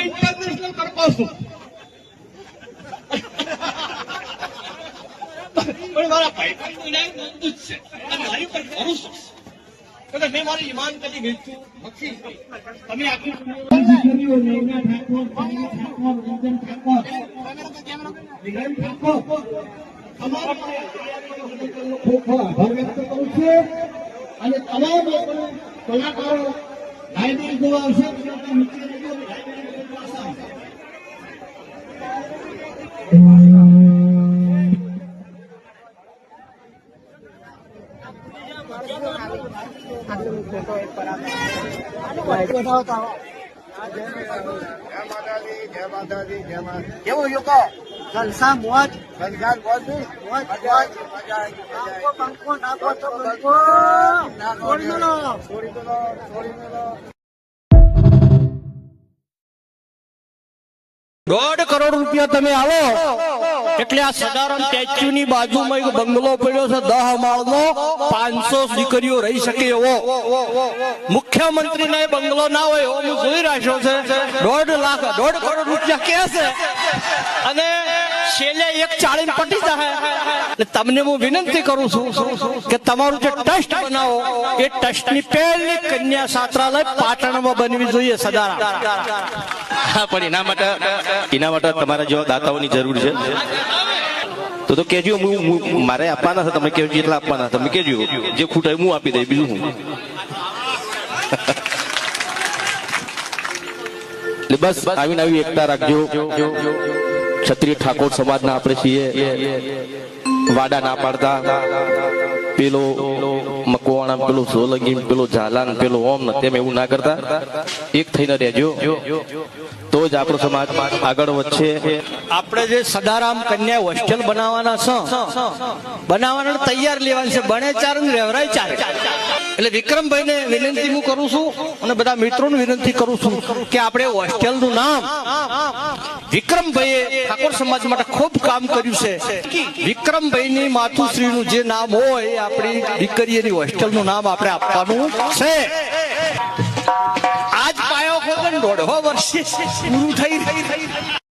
International કરતો છું. પણ મારા ભાઈ ભાઈ મજબૂત છે. મારી મારી ઈમાન કદી છું અને તમામ કલાકારો લાઇબ્રેરી જોવા આવશે બધા આપણા મિત્ર મિત્રો લાઇબ્રેરી પાસે આવશે જય માતાજી જય માતાજી જય માતા કેવું યુકો જલસા મોજ બોલતી મોજ મજા મોજ મજા નાખો તો નાખો, છોડી મેલો છોડી મેલો, છોડી મેલો. દોઢ કરોડ રૂપિયા તમે આવો. એટલે આ સદારામ સ્ટેચ્યુ ની બાજુમાં એક બંગલો પડ્યો છે, દહ માળનો. પાંચસો દીકરીઓ રહી શકે એવો. મુખ્યમંત્રી ના બંગલો ના હોય એવો જોઈ રાખ્યો છે. દોઢ લાખ, દોઢ કરોડ રૂપિયા કે છે? અને છેલ્લે એક ચાળી તમને હું વિનંતી કરું છું કે તમારું જે ટ્રસ્ટ બનાવો, એ ટ્રસ્ટની પહેલી કન્યા છાત્રાલય પાટણમાં બનવી જોઈએ સદારામ. હા, પણ એના માટે એના માટે તમારા જેવા દાતાઓની જરૂર છે. તો તો કેજો હું- મારે આપવાના છે, તમે કેજો એટલા આપવાના તમે કેજો જે ખૂટાય હું આપી દઈ બીજું હું એટલે બસ, આવીને આવી એકતા રાખજો. ક્ષત્રિય ઠાકોર સમાજના આપણે છીએ. વાડા ના પાડતા. પેલો મકવાણા પેલો સોલંગી પેલો ઝાલાન, પેલો ઓમ તેમ એવું ના કરતા. એક થઈને રહેજો. તો જ આપણો સમાજ આગળ વધશે. આપણે જે સદારામ કન્યા હોસ્ટેલ બનાવવાના છે, બનાવવાના તૈયાર લેવાનું છે. બને ચાર ને રહેવરાય ચાર એટલે વિક્રમભાઈ ને વિનંતી હું કરું છું અને બધા મિત્રોને વિનંતી કરું છું કે આપણે હોસ્ટેલનું નામ વિક્રમભાઈએ ઠાકોર સમાજ માટે ખૂબ કામ કર્યું છે. વિક્રમભાઈ ની માતુશ્રી નું જે નામ હોય, એ આપણી દીકરીની હોસ્ટેલનું નામ આપણે આપવાનું છે. આજ પાયો ખોદન દોઢો વર્ષે પૂરું થઈ